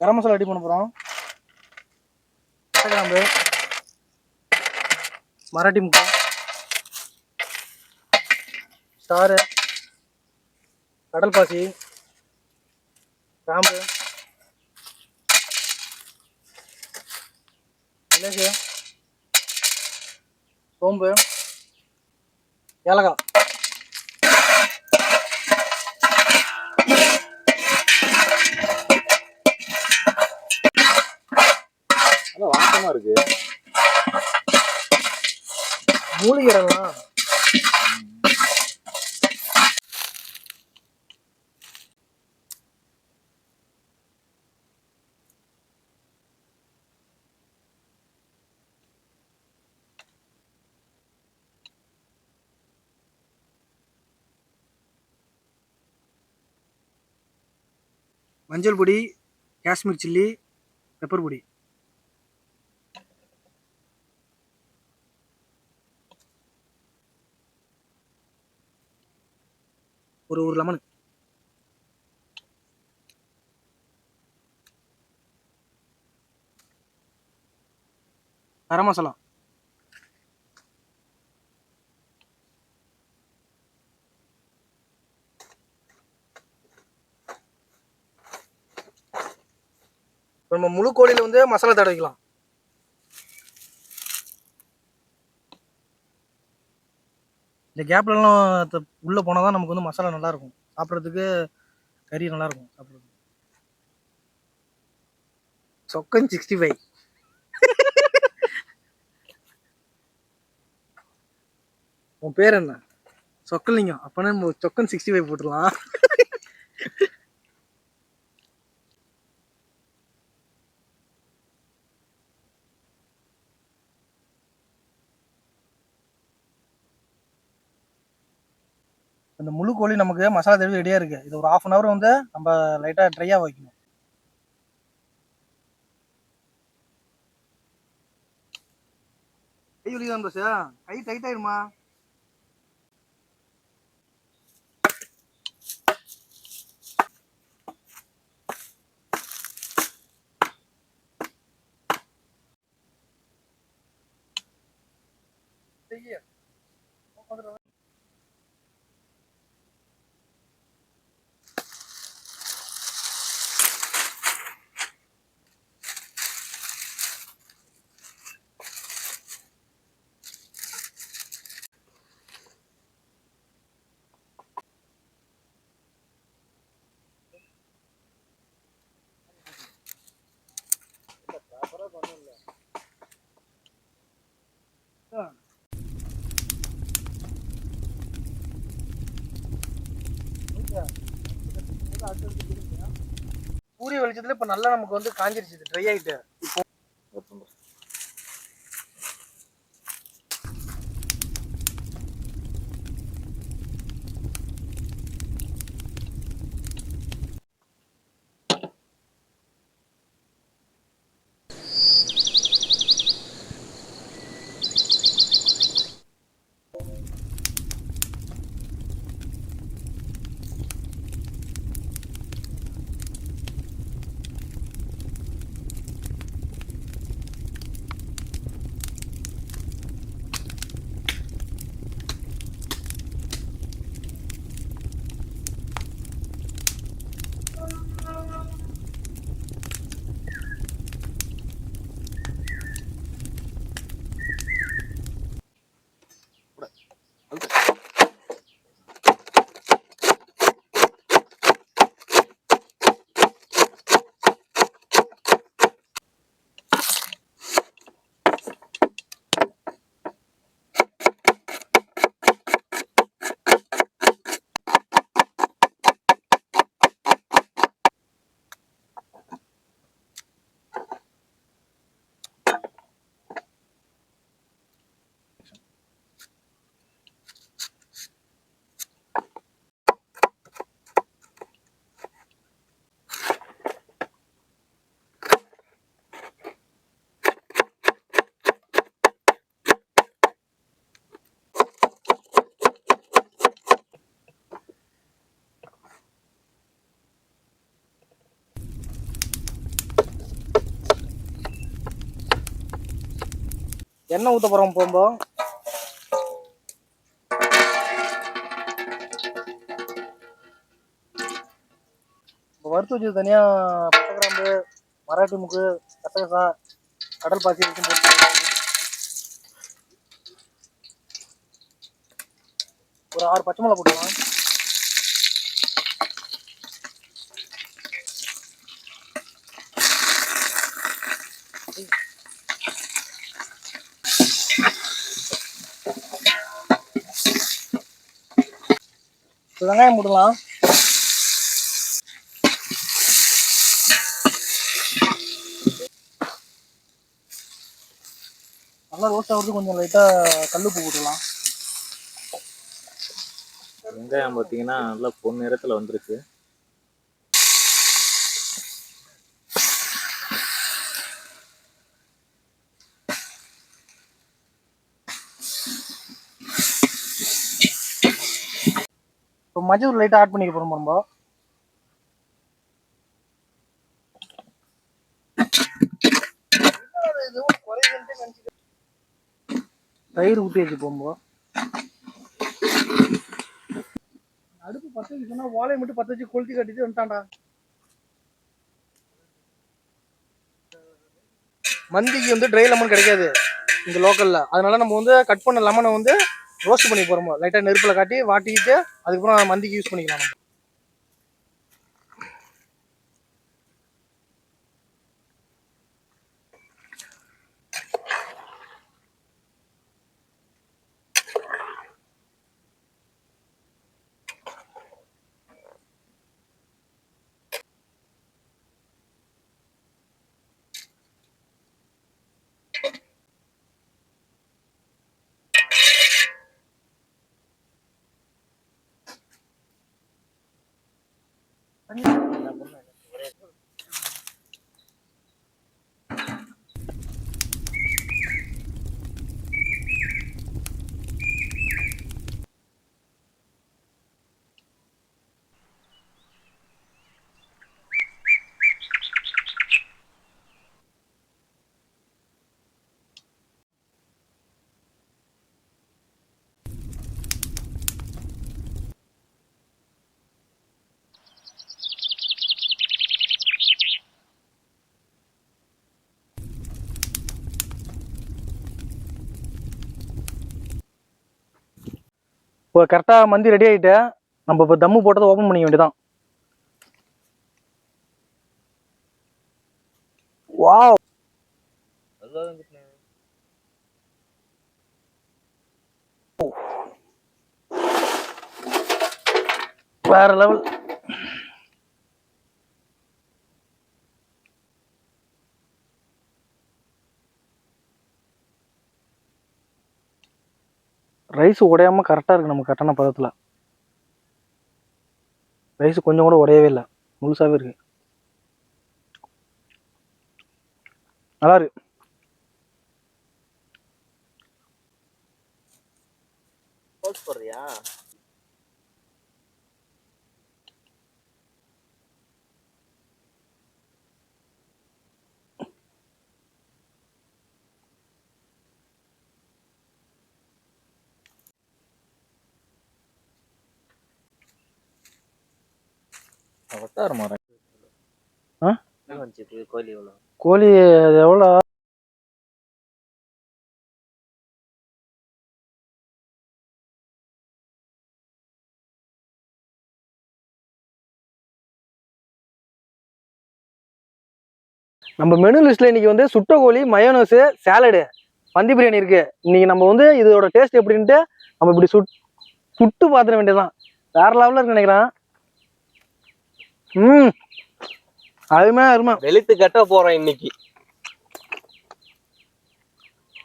Garam masala ready பண்ண போகிறோம் கிராம்பு மராட்டி முட்டை ஸ்டாரு கடல் பாசி கிராம்பு மிளகு சோம்பு ஏலக்காய். நல்லா இருக்கு. மூலிகரெல்லாம் மஞ்சள் பொடி காஷ்மீர் சில்லி பெப்பர் பொடி. ஒரு ஒரு லெமனு கரம் மசாலா. நம்ம முழு கோழியில வந்து மசாலா தடவிக்கலாம். இந்த கேப்லலாம் த- போனால் தான் நமக்கு வந்து மசாலா நல்லாயிருக்கும் சாப்பிட்றதுக்கு கறி நல்லாயிருக்கும் சாப்பிட்றது சாப்பிட்றதுக்கு. சொக்கன் சிக்ஸ்டி ஃபைவ் உன் பேர் என்ன? சொக்கலிங்கம். அப்போனா நம்ம சொக்கன் சிக்ஸ்டி ஃபைவ் போட்டுடலாம். அந்த முழு கோழி நமக்கு மசாலா தடவி ரெடியாக இருக்குது இது ஒரு ஆஃப் அன் ஹவர் வந்து நம்ம லைட்டாக ட்ரையாக வைக்கணும். கை வலிதான் தோசை கை டைட் ஆயிடுமா சூரிய வெளிச்சத்தில் இப்ப நல்லா நமக்கு வந்து காஞ்சிருச்சு ட்ரை ஆயிட்டு. இப்போ you எண்ணெய் ஊற்ற போகிறோம் போகும்போ இப்போ வறுத்து வச்சது தனியாக பட்டை கிராம்பு மராட்டி முக்கு கசகசா கடல் பாசி இருக்கும் போட்டு ஒரு ஆறு பச்சை மிளகா போட்டுக்கலாம். வெங்காயம் போடலாம் நல்லா ரோஸ்ட் ஆகுறது கொஞ்சம் லைட்டாக கல்லுப்பு போட்டுக்கலாம். வெங்காயம் பார்த்தீங்கன்னா நல்லா பொன் நிறத்துல வந்திருக்கு. இப்போ மஞ்சள் லைட்டாக ஆட் பண்ணிக்க போகிறோம் நம்ம தயிர் ஊற்றி வச்சு போகும்போ அடுப்பு பற்ற வச்சு சொன்னா வாழையை மட்டும் பற்ற வச்சு கொளுத்தி கட்டிட்டு வந்துட்டான்டா. மந்திக்கு வந்து ட்ரை லெமன் கிடைக்காது இங்க லோக்கல்ல அதனால நம்ம வந்து கட் பண்ண லெமனை வந்து ரோஸ்ட் பண்ணி போகிறோமோ லைட்டாக நெருப்பில் காட்டி வாட்டிக்கிட்டு அதுக்கப்புறம் மந்திக்கு யூஸ் பண்ணிக்கலாம் நம்ம இப்போ கரெக்டாக மந்தி ரெடி ஆகிட்டு நம்ம இப்போ தம்மு போட்டதை ஓப்பன் பண்ணிக்க வேண்டியதான் வாவ் வேற லெவல் ரைஸ் உடையாம கரெக்டாக இருக்கு நம்ம கரெக்டான பதத்தில். ரைஸ் கொஞ்சம் கூட உடையவே இல்லை. முழுசாவே இருக்கு. நல்லா இருக்கு. போடுறியா? கோழி அது எவ்வளோ? நம்ம மெனு லிஸ்ட்ல இன்னைக்கு வந்து சுட்ட கோழி மயோனஸ் சாலடு பந்தி பிரியாணி இருக்கு. இன்னைக்கு நம்ம வந்து இதோட டேஸ்ட் எப்படின்ட்டு நம்ம இப்படி சுட் சுட்டு பார்த்துட வேண்டியதுதான். வேற லெவலில் இருக்கு நினைக்கிறேன். ம். அருமை அருமை. வெளுத்து கட்ட போறோம் இன்னைக்கு.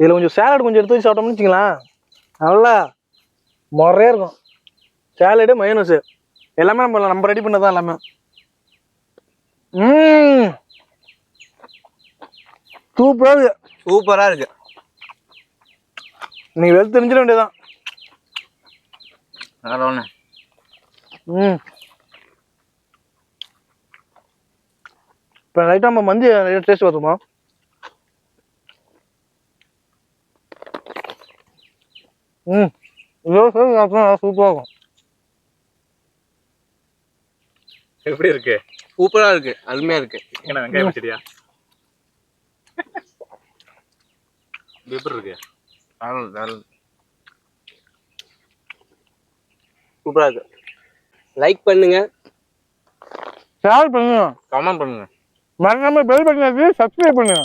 இதில் கொஞ்சம் சேலட் கொஞ்சம் எடுத்து வச்சு சாப்பிட்டோம்னு வச்சுங்களேன் நல்லா முறையாக இருக்கும். சேலடு மயோனஸு எல்லாமே நம்ம நம்ம ரெடி பண்ணதான் எல்லாமே. ம். சூப்பராக இருக்கு. சூப்பரா இருக்கு. நீ வெளுத்து தெரிஞ்சிட வேண்டியதான் ம். இப்போ லைட்டாக நம்ம மந்தி டேஸ்ட் பார்த்துமா ம். தோசை சாப்பிட்டா சூப்பராக இருக்கும். எப்படி இருக்கு? சூப்பரா இருக்கு. அருமையா இருக்கு. என்ன வெங்காயம் பச்சடியா எப்படி இருக்கு? சூப்பரா இருக்கு. லைக் பண்ணுங்க. ஷேர் பண்ணுங்க. கமெண்ட் பண்ணுங்க. மறக்காம பெல் பட்டன் சப்ஸ்கிரைப் பண்ணுங்க